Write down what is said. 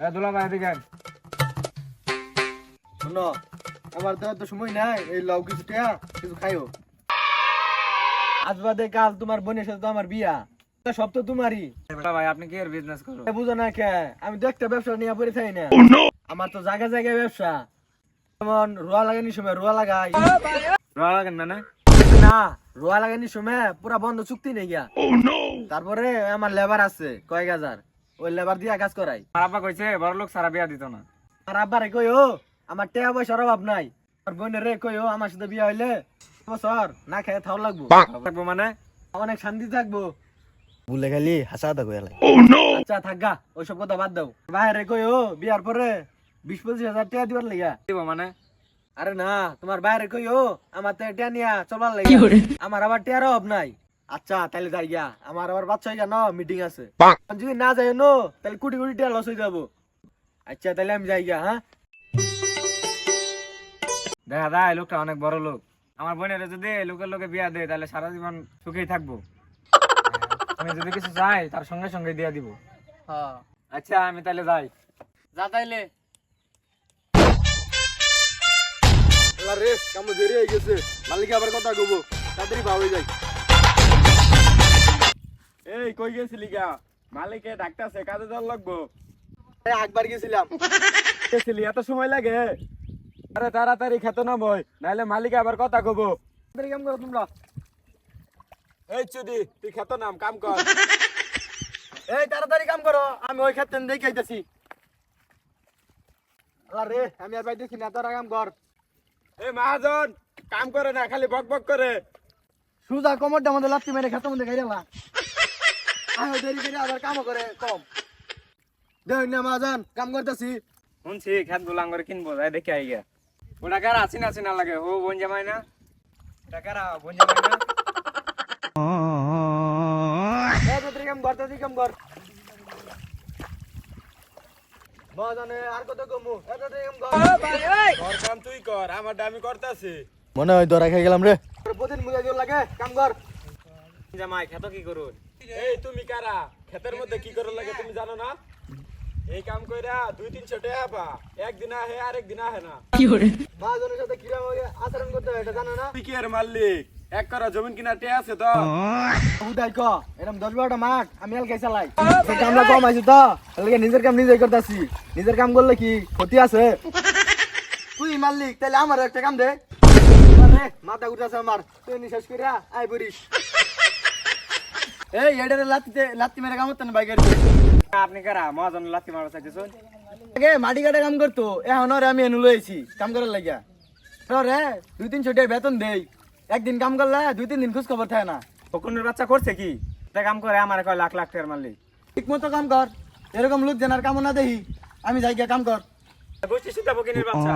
এ দুলা ভাই এদিকে শোনো আমার তো এত সময় নাই এই লাউ কিছু টিয়া কিছু খাইও। আজ বাদে কাল তোমার বোনের সাথে তো আমার বিয়া। তা সব তো তোমারই। ভাই আপনি কি এর বিজনেস করো? বুঝো না কে আমি তো একটা ব্যবসা নিয়ে পড়ে থাকি না। আমার তো জায়গায় জায়গায় ব্যবসা। যেমন রোয়া লাগানির সময় রোয়া লাগাই। রোয়া লাগেন মানে না? রোয়া লাগানির সময় পুরা বন্ধ চুক্তি নেই গিয়া। তারপরে আমার লেবার আছে কয়েক হাজার। ওই লেবার দিয়া কাজ করাই। আমার আব্বা কইছে বড় লোক সারা বিয়া দিত না। আর আব্বারে কইও আমার টাকা পয়সার অভাব নাই। আর বোনের রে কইও আমার সাথে বিয়া হইলে বছর না খেয়ে থাও লাগবো। থাকব মানে? অনেক শান্তি থাকব। ভুলে গেলি হাসা দা কইলা আচ্ছা থাকগা ওইসব কথা বাদ দাও। বাইরে কইও বিয়ার পরে বিশ পঁচিশ হাজার টাকা দিবার লেগা। দিব মানে? আরে না তোমার বাইরে কইও আমার তো টিয়া নিয়া চলার লেগে। আমার আবার টিয়ার অভাব নাই। আচ্ছা তাহলে যাই গিয়া। আমার আবার বাচ্চা হয়ে ন মিটিং আছে। যদি না যাই নো তাহলে কোটি কোটি টিয়া লস হয়ে যাব। আচ্ছা তাহলে আমি যাই গিয়া হ্যাঁ? দেখা যায় লোকটা অনেক বড় লোক। আমার বোনের যদি লোকের লোকে বিয়া দেয় তাহলে সারা জীবন সুখেই থাকব। আমি যদি কিছু চাই তার সঙ্গে সঙ্গে দিয়ে দিব। হ্যাঁ। আচ্ছা আমি তাহলে যাই। যা তাইলে। রে কাম দেরি হয়ে গেছে। মালিক আবার কথা কব তাড়াতাড়ি ভাবে যাই। এই কই গেছিলি গা? মালিকে ডাকতেছে কাজে যাওয়ার লাগবো। একবার গেছিলাম। গেছিলি এত সময় লাগে? আরে তাড়াতাড়ি খেত না বই নাহলে মালিক আবার কথা কব। কাম করো তোমরা। এই চুদি তুই খেত নাম কাম কর। এই তাড়াতাড়ি কাম করো আমি ওই ক্ষেত্রে দেখে আইতাছি। রে আমি আর পাইতেছি না তোরা কাম কর। এই মহাজন কাম করে না খালি বক বক করে। সুজা কমরটা মধ্যে লাত্তি মেরে খেতের মধ্যে খাইলা আয় দেরি করে আবার কামও করে কম। দেখ না মাজান কাম করতেছি। শুনছি খেত গুলাং করে কিনবো যাই দেখে আই গিয়া ওটা কার আসিনা আসিনা লাগে? ও বোন জামাই না? এটা কারা? বোন জামাই না? কাম কাম কমু? কাম মনে হয় ধরা খাই গেলাম রে। প্রতিদিন লাগে কাম কর। জামাই খেত কি করুন? এই তুমি কারা? ক্ষেতের মধ্যে কি করুন লাগে তুমি জানো না? এই কাম কইরা দুই তিনশো টাকা পা। একদিন আহে আর একদিন আহে না। মাহাজনের সাথে কিরম আচরণ করতে হয় এটা জানো না? তুই কি এর মালিক? এক করা জমিন কিনা টে আছে তো? উদাই ক এরকম দশ বারোটা মাঠ আমি এলাকায় চালাই। সে কামলা কম আছে তো? এলাকে নিজের কাম নিজে করতেছি। নিজের কাম করলে কি ক্ষতি আছে? তুই মালিক তাহলে আমার একটা কাম দে। মাথা উঠাছে আমার। তুই নিঃশ্বাস করিয়া আই বরিস। এই লাত্তি মেরে কাম করতেন বাইকের আপনি কারা? মহাজন লাথি মারা চাইতেছেন আগে মাটি কাটা কাম করতো এখন ওরে আমি এনু লইছি কাম করার লাগিয়া। রে দুই তিন ছুটে বেতন দেই। একদিন কাম করলে দুই তিন দিন খোঁজ খবর থাকে না। ফকুনের বাচ্চা করছে কি? কাম করে আমার কয় লাখ লাখ টাকার মালিক ঠিক মতো কাম কর এরকম লোক জানার কামনা দেখি আমি যাই গিয়া কাম কর। গোষ্ঠী সীতা ফকিনের বাচ্চা?